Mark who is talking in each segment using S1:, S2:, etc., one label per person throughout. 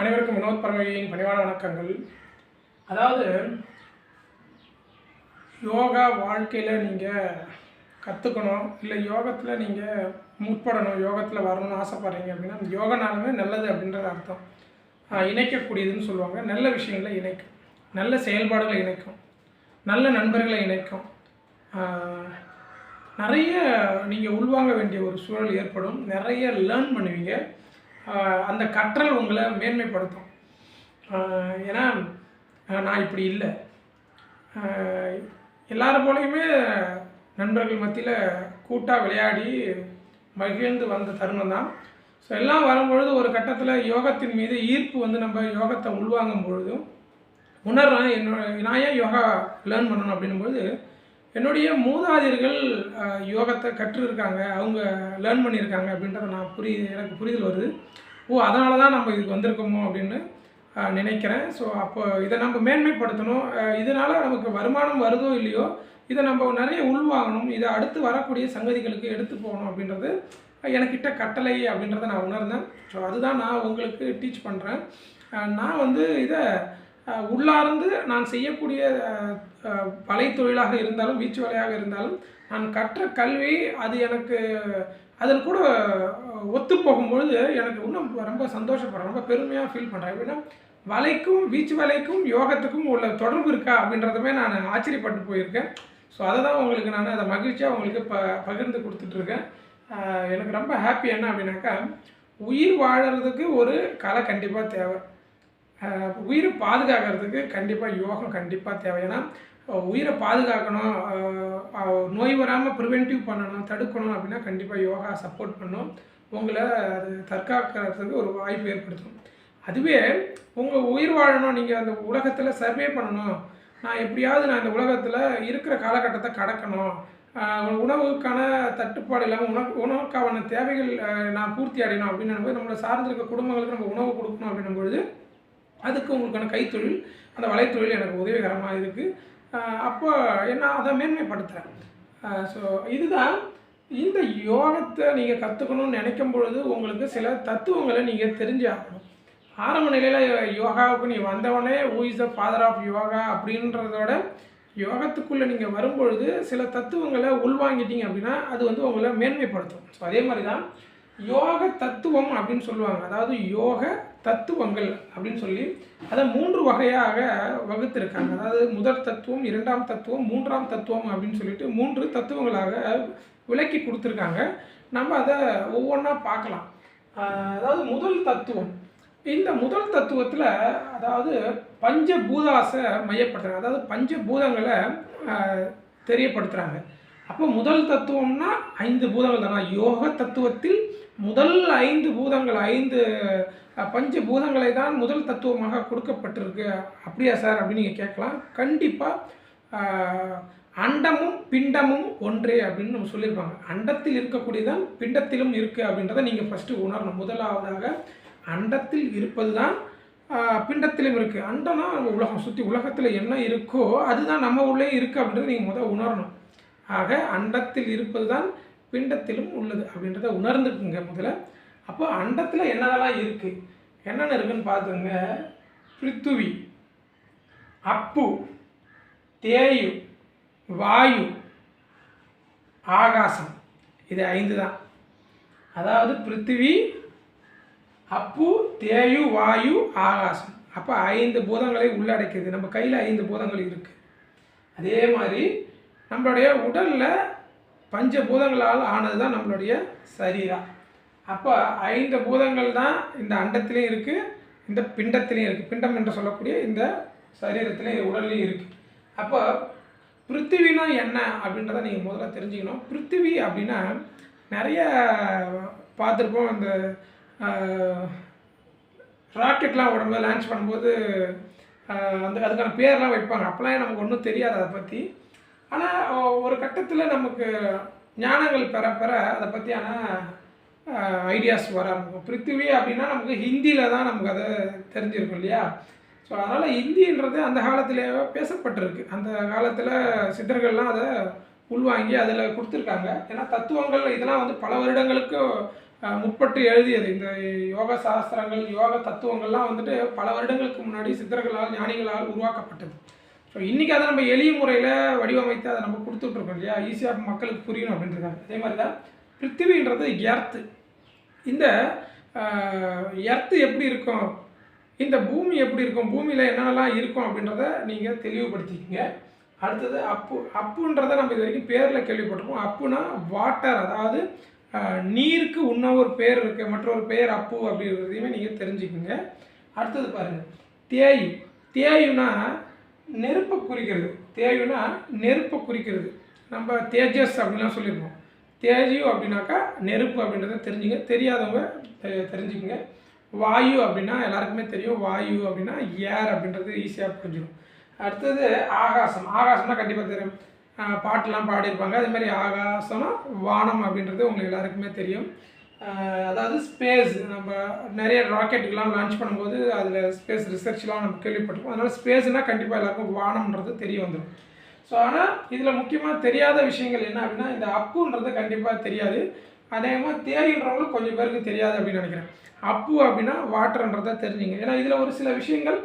S1: அனைவருக்கும் வினோத் பரமையின் பணிவான வணக்கங்கள். அதாவது யோகா வாழ்க்கையில் நீங்கள் கற்றுக்கணும் இல்லை யோகத்தில் நீங்கள் முற்படணும் யோகத்தில் வரணும்னு ஆசைப்பட்றீங்க அப்படின்னா அந்த யோகனாலுமே நல்லது அப்படின்றது அர்த்தம். இணைக்கக்கூடியதுன்னு சொல்லுவாங்க. நல்ல விஷயங்களை இணைக்கும். நல்ல செயல்பாடுகளை இணைக்கும். நல்ல நண்பர்களை இணைக்கும். நிறைய நீங்கள் உள்வாங்க வேண்டிய ஒரு சூழல் ஏற்படும். நிறைய லேர்ன் பண்ணுவீங்க. அந்த கற்றல் உங்களை மேன்மைப்படுத்தும். ஏன்னா நான் இப்படி இல்லை. ஆஹ் எல்லாரும் போலையுமே நண்பர்கள் மத்தியில் கூட்டாக விளையாடி மகிழ்ந்து வந்த தருணம் தான். ஸோ எல்லாம் வரும்பொழுது ஒரு கட்டத்தில் யோகத்தின் மீது ஈர்ப்பு வந்து நம்ம யோகத்தை உள்வாங்கும் பொழுதும் உணர்றேன் என்னோட நான் ஏன் யோகா லேர்ன் பண்ணணும் அப்படின்னும்போது என்னுடைய மூதாதையர்கள் யோகத்தை கற்றுருக்காங்க அவங்க லேர்ன் பண்ணியிருக்காங்க அப்படின்றத நான் புரிய எனக்கு புரிதல் வருது. ஓ அதனால தான் நம்ம இதுக்கு வந்திருக்கோமோ அப்படின்னு நினைக்கிறேன். ஸோ அப்போ இதை நம்ம மேன்மைப்படுத்தணும். இதனால் நமக்கு வருமானம் வருதோ இல்லையோ இதை நம்ம நிறைய உள்வாங்கணும். இதை அடுத்து வரக்கூடிய சங்கதிகளுக்கு எடுத்து போகணும் அப்படின்றது எனக்கிட்ட கட்டளை அப்படின்றத நான் உணர்ந்தேன். ஸோ அதுதான் நான் உங்களுக்கு டீச் பண்ணுறேன் நான் வந்து இதை உள்ளார்ந்து நான் செய்யக்கூடிய வலைத்தொழிலாக இருந்தாலும் வீச்சு வலையாக இருந்தாலும் நான் கற்ற கல்வி அது எனக்கு அதில் கூட ஒத்து போகும்பொழுது எனக்கு இன்னும் ரொம்ப சந்தோஷப்படுறேன். ரொம்ப பெருமையாக ஃபீல் பண்ணுறேன் எப்படின்னா வலைக்கும் வீச்சு வலைக்கும் யோகத்துக்கும் உள்ள தொடர்பு இருக்கா அப்படின்றதுமே நான் ஆச்சரியப்பட்டு போயிருக்கேன். ஸோ அதை தான் உங்களுக்கு நான் அதை மகிழ்ச்சியாக உங்களுக்கு ப பகிர்ந்து கொடுத்துட்ருக்கேன். எனக்கு ரொம்ப ஹாப்பி என்ன அப்படின்னாக்கா உயிர் வாழறதுக்கு ஒரு கலை கண்டிப்பாக தேவை. உயிரை பாதுகாக்கிறதுக்கு கண்டிப்பாக யோகம் கண்டிப்பாக தேவை. ஏன்னா உயிரை பாதுகாக்கணும் நோய் வராமல் ப்ரிவென்டிவ் பண்ணணும் தடுக்கணும் அப்படின்னா கண்டிப்பாக யோகா சப்போர்ட் பண்ணும். உங்களை அது தற்காக்கிறதுக்கு ஒரு வாய்ப்பு ஏற்படுத்தும். அதுவே உங்கள் உயிர் வாழணும் நீங்கள் அந்த உலகத்தில் சர்வே பண்ணணும். நான் எப்படியாவது நான் இந்த உலகத்தில் இருக்கிற காலகட்டத்தை கடக்கணும். உணவுக்கான தட்டுப்பாடு இல்லாமல் உணவு உணவுக்கான தேவைகள் நான் பூர்த்தி அடையணும் அப்படின்னும் போது நம்மளை சார்ந்து இருக்க குடும்பங்களுக்கு நம்ம உணவு கொடுக்கணும் அப்படின்னும் பொழுது அதுக்கு உங்களுக்கான கைத்தொழில் அந்த வலைத்தொழில் எனக்கு உதவிகரமாக இருக்குது அப்போ என்ன அதை மேன்மைப்படுத்துகிறேன் ஸோ இதுதான் இந்த யோகத்தை நீங்கள் கற்றுக்கணும்னு நினைக்கும் பொழுது உங்களுக்கு சில தத்துவங்களை நீங்கள் தெரிஞ்சு ஆகணும் ஆரம்ப நிலையில் யோகாவுக்கு நீ வந்தவொடனே who is the father of yoga அப்படின்றதோட யோகத்துக்குள்ளே நீங்கள் வரும்பொழுது சில தத்துவங்களை உள்வாங்கிட்டீங்க அப்படின்னா அது வந்து உங்களை மேன்மைப்படுத்தும். ஸோ அதே மாதிரி தான் யோக தத்துவம் அப்படின்னு சொல்லுவாங்க. அதாவது யோக தத்துவங்கள் அப்படின்னு சொல்லி அதை மூன்று வகையாக வகுத்திருக்காங்க. அதாவது முதல் தத்துவம் இரண்டாம் தத்துவம் மூன்றாம் தத்துவம் அப்படின்னு சொல்லிட்டு மூன்று தத்துவங்களாக விளக்கி கொடுத்துருக்காங்க. நம்ம அதை ஒவ்வொன்றா பார்க்கலாம். அதாவது முதல் தத்துவம். இந்த முதல் தத்துவத்தில் அதாவது பஞ்சபூதாசை மையப்படுத்துகிறாங்க அதாவது பஞ்சபூதங்களை தெரியப்படுத்துகிறாங்க அப்போ முதல் தத்துவம்னா ஐந்து பூதங்கள் தானா? யோக தத்துவத்தில் முதல் ஐந்து பூதங்கள் ஐந்து பஞ்ச பூதங்களை தான் முதல் தத்துவமாக கொடுக்கப்பட்டிருக்கு. அப்படியா சார்? அப்படின்னு நீங்கள் கேட்கலாம். கண்டிப்பாக அண்டமும் பிண்டமும் ஒன்றே அப்படின்னு நம்ம சொல்லியிருப்பாங்க. அண்டத்தில் இருக்கக்கூடியதான் பிண்டத்திலும் இருக்குது அப்படின்றத நீங்கள் ஃபஸ்ட்டு உணரணும். முதலாவதாக அண்டத்தில் இருப்பது தான் பிண்டத்திலும் இருக்குது அண்டம்னா உலகம் சுற்றி உலகத்தில் என்ன இருக்கோ அதுதான் நம்ம உள்ளே இருக்குது அப்படின்றத நீங்கள் முதல் உணரணும். ஆக அண்டத்தில் இருப்பது தான் பிண்டத்திலும் உள்ளது அப்படின்றத உணர்ந்துக்குங்க முதல்ல. அப்போ அண்டத்தில் என்னென்னலாம் இருக்குது என்னென்ன இருக்குன்னு பார்த்துங்க பிருத்துவி அப்பு தேயு வாயு ஆகாசம். இது ஐந்து தான் அதாவது பிருத்திவி அப்பு தேயு வாயு ஆகாசம். அப்போ ஐந்து பூதங்களை உள்ளடக்கியது. நம்ம கையில் ஐந்து பூதங்கள் இருக்குது அதே மாதிரி நம்மளுடைய உடலில் பஞ்ச பூதங்களால் ஆனது தான் நம்மளுடைய சரீரம். அப்போ ஐந்து பூதங்கள் தான் இந்த அண்டத்திலையும் இருக்குது இந்த பிண்டத்திலையும் இருக்குது பிண்டம் என்று சொல்லக்கூடிய இந்த சரீரத்திலையும் உடல்லையும் இருக்குது அப்போ பிருத்திவினா என்ன அப்படின்றத நீங்கள் முதல்ல தெரிஞ்சுக்கணும். பிருத்திவி அப்படின்னா நிறைய பார்த்துருப்போம் இந்த ராக்கெட்லாம் உடம்பு லான்ச் பண்ணும்போது அந்த அதுக்கான பேர்லாம் வைப்பாங்க. அப்போலாம் நமக்கு ஒன்றும் தெரியாது அதை பற்றி ஆனால் ஒரு கட்டத்தில் நமக்கு ஞானங்கள் பெற பெற அதை பற்றியான ஐடியாஸ் வர ஆரம்பிக்கும் பிருத்திவி அப்படின்னா நமக்கு ஹிந்தியில் தான் நமக்கு அதை தெரிஞ்சிருக்கும் இல்லையா? ஸோ அதனால் ஹிந்தின்றது அந்த காலத்திலேயே பேசப்பட்டிருக்கு. அந்த காலத்தில் சித்தர்கள்லாம் அதை உள்வாங்கி அதில் கொடுத்துருக்காங்க. ஏன்னா தத்துவங்கள் இதெல்லாம் வந்து பல வருடங்களுக்கு முற்பட்டு எழுதியது. இந்த யோக சாஸ்திரங்கள் யோக தத்துவங்கள்லாம் வந்துட்டு பல வருடங்களுக்கு முன்னாடி சித்தர்களால் ஞானிகளால் உருவாக்கப்பட்டது. ஸோ இன்றைக்கி அதை நம்ம எளிய முறையில் வடிவமைத்து அதை நம்ம கொடுத்துட்ருக்கோம் இல்லையா? ஈஸியாக மக்களுக்கு புரியணும் அப்படின்றதுக்காக அதே மாதிரி தான் பிருத்திவின்றது எர்த்து. இந்த எர்த்து எப்படி இருக்கும்? இந்த பூமி எப்படி இருக்கும்? பூமியில் என்னென்னலாம் இருக்கும் அப்படின்றத நீங்கள் தெளிவுபடுத்திக்கங்க. அடுத்தது அப்பு அப்புன்றத நம்ம இது வரைக்கும் பேரில் கேள்விப்பட்டிருக்கோம் அப்புனா வாட்டர் அதாவது நீருக்கு நீருக்கு ஒரு பேர் இருக்குது மற்றொரு பேர் அப்பு அப்படின்றதையுமே நீங்கள் தெரிஞ்சுக்குங்க. அடுத்தது பாருங்கள் தேயு. தேயுனா நெருப்பை குறிக்கிறது. தேயுனா நெருப்பை குறிக்கிறது. நம்ம தேஜஸ் அப்படின்லாம் சொல்லியிருக்கோம் தேஜு அப்படின்னாக்கா நெருப்பு அப்படின்றத தெரிஞ்சுங்க. தெரியாதவங்க தெ- தெரிஞ்சுக்கங்க. வாயு அப்படின்னா எல்லாருக்குமே தெரியும். வாயு அப்படின்னா ஏர் அப்படின்றது ஈஸியாக புரிஞ்சிடும். அடுத்தது ஆகாசம். ஆகாசம்னா கண்டிப்பாக தெரியும். பாட்டெலாம் பாடியிருப்பாங்க. அதே மாதிரி ஆகாசம்னா வானம் அப்படின்றது உங்களுக்கு எல்லாருக்குமே தெரியும். அதாவது ஸ்பேஸ் நம்ம நிறைய ராக்கெட்டுக்கெலாம் லான்ச் பண்ணும்போது அதில் ஸ்பேஸ் ரிசர்ச்லாம் நம்ம கேள்விப்பட்டிருக்கோம் அதனால் ஸ்பேஸ்னால் கண்டிப்பாக எல்லாருக்கும் வானம்ன்றது தெரிய வந்துடும் ஸோ ஆனால் இதில் முக்கியமாக தெரியாத விஷயங்கள் என்ன அப்படின்னா இந்த அப்புன்றது கண்டிப்பாக தெரியாது. அதே தேரின்றவங்களும் கொஞ்சம் பேருக்கு தெரியாது அப்படின்னு நினைக்கிறேன். அப்பு அப்படின்னா வாட்டர்ன்றதை தெரிஞ்சுங்க. ஏன்னா இதில் ஒரு சில விஷயங்கள்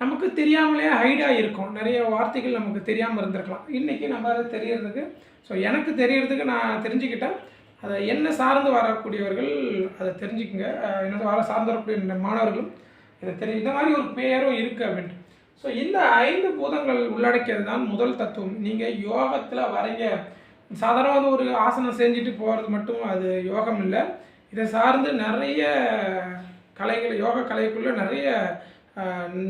S1: நமக்கு தெரியாமலே ஹைடாக இருக்கும் நிறைய வார்த்தைகள் நமக்கு தெரியாமல் இருந்திருக்கலாம். இன்றைக்கி நம்ம அதை தெரியறதுக்கு ஸோ எனக்கு தெரியறதுக்கு நான் தெரிஞ்சுக்கிட்டேன். அதை என்ன சார்ந்து வரக்கூடியவர்கள் அதை தெரிஞ்சுக்குங்க. என்ன வர சார்ந்து வரக்கூடிய மாணவர்களும் இதை தெரிஞ்சு இந்த மாதிரி ஒரு பேரும் இருக்குது அப்படின்ட்டு ஸோ இந்த ஐந்து பூதங்கள் உள்ளடக்கியது தான் முதல் தத்துவம். நீங்கள் யோகத்தில் வரைங்க. சாதாரணமாக ஒரு ஆசனம் செஞ்சுட்டு போகிறது மட்டும் அது யோகம் இல்லை. இதை சார்ந்து நிறைய கலைகள் யோக கலைக்குள்ளே நிறைய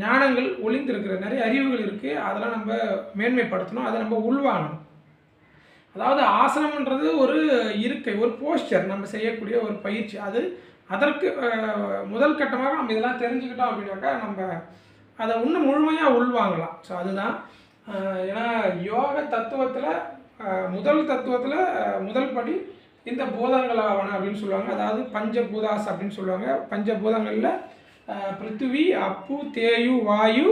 S1: ஞானங்கள் ஒளிந்திருக்கிற நிறைய அறிவுகள் இருக்குது அதெல்லாம் நம்ம மேன்மைப்படுத்தணும். அதை நம்ம உள்வாங்கணும். அதாவது ஆசனம்ன்றது ஒரு இருக்கை ஒரு போஸ்டர் நம்ம செய்யக்கூடிய ஒரு பயிற்சி. அது அதற்கு முதல் கட்டமாக நம்ம இதெல்லாம் தெரிஞ்சுக்கிட்டோம் அப்படின்னாக்கா நம்ம அதை இன்னும் முழுமையாக உள்வாங்கலாம். ஸோ அதுதான் ஏன்னா யோக தத்துவத்தில் முதல் தத்துவத்தில் முதல் படி இந்த பூதங்களாவன அப்படின்னு சொல்லுவாங்க. அதாவது பஞ்சபூதாஸ் அப்படின்னு சொல்லுவாங்க. பஞ்சபூதங்களில் பிருத்திவி அப்பு தேயு வாயு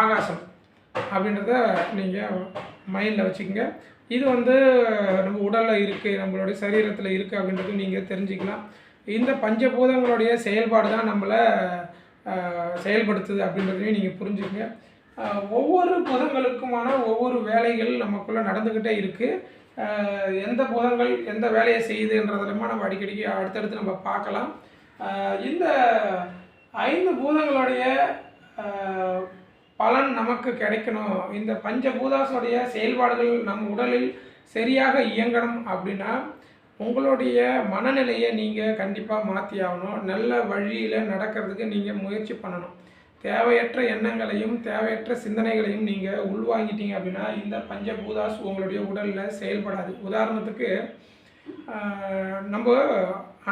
S1: ஆகாசம் அப்படின்றத நீங்கள் மைண்டில் வச்சுக்கோங்க. இது வந்து நம்ம உடலில் இருக்குது நம்மளுடைய சரீரத்தில் இருக்குது அப்படின்றது நீங்கள் தெரிஞ்சுக்கலாம். இந்த பஞ்சபூதங்களுடைய செயல்பாடு தான் நம்மளை செயல்படுத்துது அப்படின்றதையும் நீங்கள் புரிஞ்சுக்கங்க. ஒவ்வொரு பூதங்களுக்குமான ஒவ்வொரு வேலைகள் நமக்குள்ளே நடந்துக்கிட்டே இருக்குது எந்த பூதங்கள் எந்த வேலையை செய்யுதுன்றதெல்லாமா நம்ம அடிக்கடிக்கு அடுத்தடுத்து நம்ம பார்க்கலாம். இந்த ஐந்து பூதங்களுடைய பலன் நமக்கு கிடைக்கணும். இந்த பஞ்சபூதாசுடைய செயல்பாடுகள் நம் உடலில் சரியாக இயங்கணும் அப்படின்னா உங்களுடைய மனநிலையை நீங்கள் கண்டிப்பாக மாற்றி ஆகணும். நல்ல வழியில் நடக்கிறதுக்கு நீங்கள் முயற்சி பண்ணணும். தேவையற்ற எண்ணங்களையும் தேவையற்ற சிந்தனைகளையும் நீங்கள் உள்வாங்கிட்டீங்க அப்படின்னா இந்த பஞ்சபூதாஸ் உங்களுடைய உடலில் செயல்படாது. உதாரணத்துக்கு நம்ம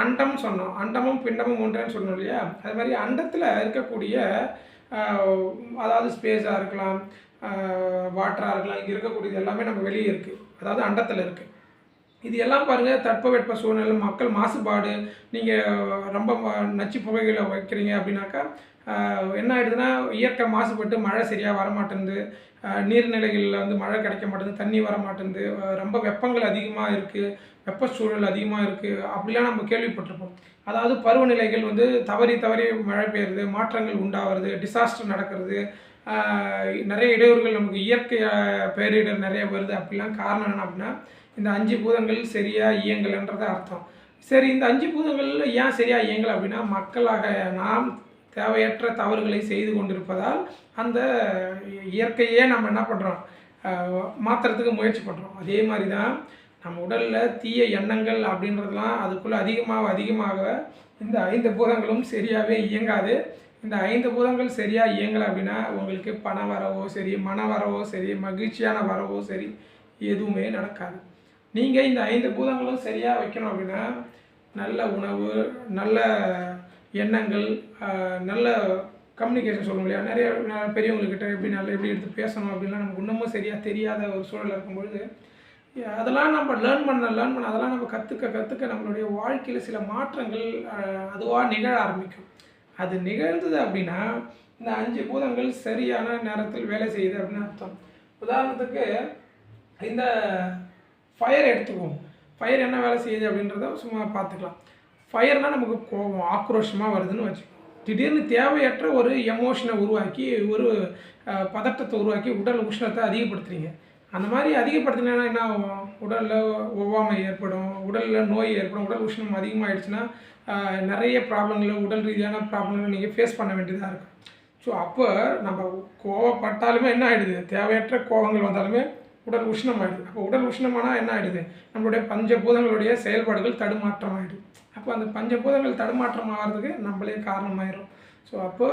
S1: அண்டம் சொன்னோம். அண்டமும் பிண்டமும் ஒன்றேன்னு சொன்னோம் இல்லையா? அது மாதிரி அண்டத்தில் இருக்கக்கூடிய அதாவது ஸ்பேஸாக இருக்கலாம் வாட்டராக இருக்கலாம் இங்கே இருக்கக்கூடியது எல்லாமே நம்ம வெளியே இருக்குது அதாவது அண்டத்தில் இருக்குது இது எல்லாம் பாருங்கள் தட்பவெட்ப சூழ்நிலை மக்கள் மாசுபாடு நீங்கள் ரொம்ப ம- நச்சு புகைகளை வைக்கிறீங்க அப்படின்னாக்கா என்ன ஆகிடுதுன்னா இயற்கை மாசுபட்டு மழை சரியாக வரமாட்டேங்குது நீர்நிலைகளில் வந்து மழை கிடைக்க மாட்டேங்குது தண்ணி வர மாட்டேங்குது ரொம்ப வெப்பங்கள் அதிகமாக இருக்குது வெப்பச்சூழல் அதிகமாக இருக்குது அப்படிலாம் நம்ம கேள்விப்பட்டிருப்போம். அதாவது பருவநிலைகள் வந்து தவறி தவறி மழை பெய்யுறது மாற்றங்கள் உண்டாகிறது டிசாஸ்டர் நடக்கிறது நிறைய இடையூறுகள் நமக்கு இயற்கை பேரிடர் நிறைய வருது அப்படிலாம் காரணம் என்ன அப்படின்னா இந்த அஞ்சு பூதங்கள் சரியாக இயங்கலைன்றது அர்த்தம். சரி இந்த அஞ்சு பூதங்களில் ஏன் சரியாக இயங்கலை அப்படின்னா மக்களாக நாம் தேவையற்ற தவறுகளை செய்து கொண்டிருப்பதால் அந்த இயற்கையே நம்ம என்ன பண்ணுறோம் மாற்றுறதுக்கு முயற்சி பண்ணுறோம் அதே மாதிரி தான் நம்ம உடலில் தீய எண்ணங்கள் அப்படின்றதெல்லாம் அதுக்குள்ளே அதிகமாக அதிகமாக இந்த ஐந்து பூதங்களும் சரியாகவே இயங்காது. இந்த ஐந்து பூதங்கள் சரியாக இயங்கலை அப்படின்னா உங்களுக்கு பண வரவோ சரி மன வரவோ சரி மகிழ்ச்சியான வரவோ சரி எதுவுமே நடக்காது. நீங்கள் இந்த ஐந்து பூதங்களும் சரியாக வைக்கணும் அப்படின்னா நல்ல உணவு நல்ல எண்ணங்கள் நல்ல கம்யூனிகேஷன் சொல்ல இல்லையா? நிறைய பெரியவங்கக்கிட்ட எப்படி நல்லா எப்படி எடுத்து பேசணும் அப்படின்லாம் நமக்கு இன்னமும் சரியாக தெரியாத ஒரு சூழல் இருக்கும்பொழுது அதெல்லாம் நம்ம லேர்ன் பண்ண லேர்ன் பண்ண அதெல்லாம் நம்ம கற்றுக்க கற்றுக்க நம்மளுடைய வாழ்க்கையில் சில மாற்றங்கள் அதுவாக நிகழ ஆரம்பிக்கும். அது நிகழ்ந்தது அப்படின்னா இந்த அஞ்சு பூதங்கள் சரியான நேரத்தில் வேலை செய்யுது அப்படின்னு அர்த்தம். உதாரணத்துக்கு இந்த ஃபயர் எடுத்துக்குவோம். ஃபயர் என்ன வேலை செய்யுது அப்படின்றத சும்மா பார்த்துக்கலாம். ஃபயர்னால் நமக்கு கோபம் ஆக்ரோஷமாக வருதுன்னு வச்சுக்கோம் திடீர்னு தேவையற்ற ஒரு எமோஷனை உருவாக்கி ஒரு பதட்டத்தை உருவாக்கி உடல் உஷ்ணத்தை அதிகப்படுத்துறீங்க. அந்த மாதிரி அதிகப்படுத்தினா என்ன ஆகும்? உடலில் ஒவ்வாமை ஏற்படும் உடலில் நோய் ஏற்படும் உடல் உஷ்ணம் அதிகமாகிடுச்சுன்னா நிறைய ப்ராப்ளங்கள் உடல் ரீதியான ப்ராப்ளங்களை நீங்கள் ஃபேஸ் பண்ண வேண்டியதாக இருக்கும். ஸோ அப்போ நம்ம கோவப்பட்டாலுமே என்ன ஆகிடுது தேவையற்ற கோபங்கள் வந்தாலுமே உடல் உஷ்ணம் ஆகிடுது அப்போ உடல் உஷ்ணமானால் என்ன ஆகிடுது நம்மளுடைய பஞ்சபூதங்களுடைய செயல்பாடுகள் தடுமாற்றம் ஆகிடுது அப்போ அந்த பஞ்சபூதங்கள் தடுமாற்றம் ஆகிறதுக்கு நம்மளே காரணமாயிரும் ஸோ அப்போ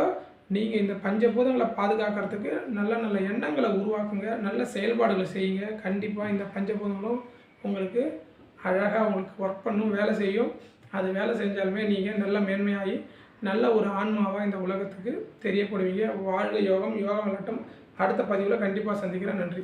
S1: நீங்கள் இந்த பஞ்சபூதங்களை பாதுகாக்கிறதுக்கு நல்ல நல்ல எண்ணங்களை உருவாக்குங்க நல்ல செயல்பாடுகளை செய்யுங்க. கண்டிப்பாக இந்த பஞ்சபூதங்களும் உங்களுக்கு அழகாக உங்களுக்கு ஒர்க் பண்ணும் வேலை செய்யும். அது வேலை செஞ்சாலுமே நீங்கள் நல்ல மேன்மையாகி நல்ல ஒரு ஆன்மாவாக இந்த உலகத்துக்கு தெரியப்படுவீங்க. வாழ்க யோகம் யோகம் விளட்டம் அடுத்த பதிவில் கண்டிப்பாக சந்திக்கிறேன். நன்றி.